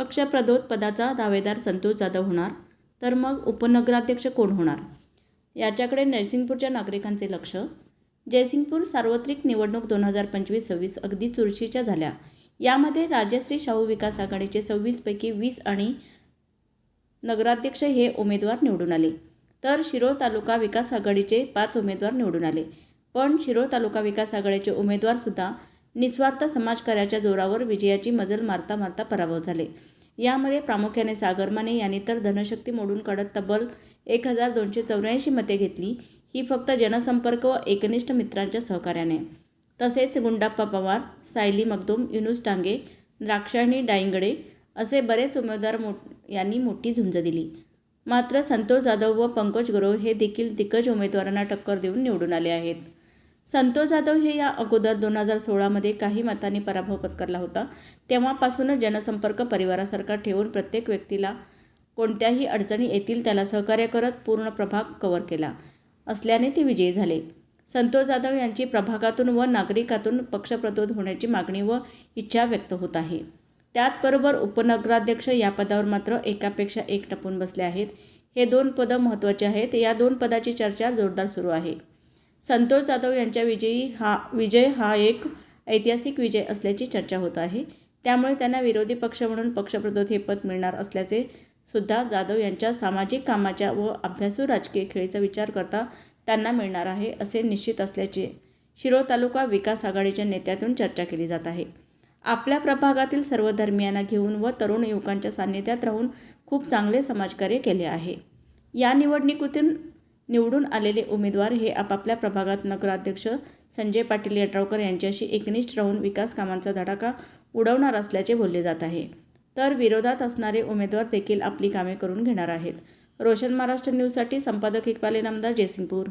पक्षप्रदोत पदाचा दावेदार संतोष जाधव होणार तर मग उपनगराध्यक्ष कोण होणार? याच्याकडे नरसिंगपूरच्या नागरिकांचे लक्ष. जयसिंगपूर सार्वत्रिक निवडणूक दोन हजार पंचवीस सव्वीस अगदी चुरशीच्या झाल्या. यामध्ये राजश्री शाहू विकास आघाडीचे सव्वीसपैकी वीस आणि नगराध्यक्ष हे उमेदवार निवडून आले. तर शिरोळ तालुका विकास आघाडीचे पाच उमेदवार निवडून आले. पण शिरोळ तालुका विकास आघाडीचे उमेदवारसुद्धा निस्वार्थ समाजकार्याच्या जोरावर विजयाची मजल मारता मारता पराभव झाले. यामध्ये प्रामुख्याने सागर माने यांनी तर धनशक्ती मोडून काढत तब्बल एक हजार दोनशे चौऱ्याऐंशी मते घेतली. ही फक्त जनसंपर्क व एकनिष्ठ मित्रांच्या सहकार्याने. तसेच गुंडाप्पा पवार सायली मगदूम युनुस टांगे द्राक्षाणी डाईंगडे असे बरेच उमेदवार मो यांनी मोठी झुंज दिली. मात्र संतोष जाधव व पंकज गुरव हे देखील दिग्गज उमेदवारांना टक्कर देऊन निवडून आले आहेत. संतोष जाधव हे या अगोदर दोन हजार सोळामध्ये काही मतांनी पराभव पत्करला होता. तेव्हापासूनच जनसंपर्क परिवारासारखा ठेवून प्रत्येक व्यक्तीला कोणत्याही अडचणी येतील त्याला सहकार्य करत पूर्ण प्रभाग कव्हर केला. असल्याने ते विजयी झाले. संतोष जाधव यांची प्रभागातून व नागरिकातून पक्षप्रतोद होण्याची मागणी व इच्छा व्यक्त होत आहे. त्याचबरोबर उपनगराध्यक्ष या पदावर मात्र एकापेक्षा एक टपून बसले आहेत. हे दोन पदं महत्त्वाचे आहेत. या दोन पदाची चर्चा जोरदार सुरू आहे. संतोष जाधव यांच्या विजयी हा विजय हा एक ऐतिहासिक विजय असल्याची चर्चा होत आहे. त्यामुळे त्यांना विरोधी पक्ष म्हणून पक्षप्रतोद हे पद मिळणार असल्याचे सुद्धा जाधव यांच्या सामाजिक कामाच्या व अभ्यासू राजकीय खेळीचा विचार करता त्यांना मिळणार आहे असे निश्चित असल्याचे शिरोळ तालुका विकास आघाडीच्या नेत्यातून चर्चा केली जात आहे. आपल्या प्रभागातील सर्व धर्मियांना घेऊन व तरुण युवकांच्या सान्निध्यात राहून खूप चांगले समाजकार्य केले आहे. या निवडणुकीतून निवडून आलेले उमेदवार हे आपापल्या प्रभागात नगराध्यक्ष संजय पाटील यड्रावकर यांच्याशी एकनिष्ठ राहून विकास कामांचा धडाका उडवणार असल्याचे बोलले जात आहे. तर विरोधात असणारे उमेदवार देखील आपली कामे करून घेणार आहेत. रोशन महाराष्ट्र न्यूजसाठी संपादक इकबाले नामदार जयसिंगपूर.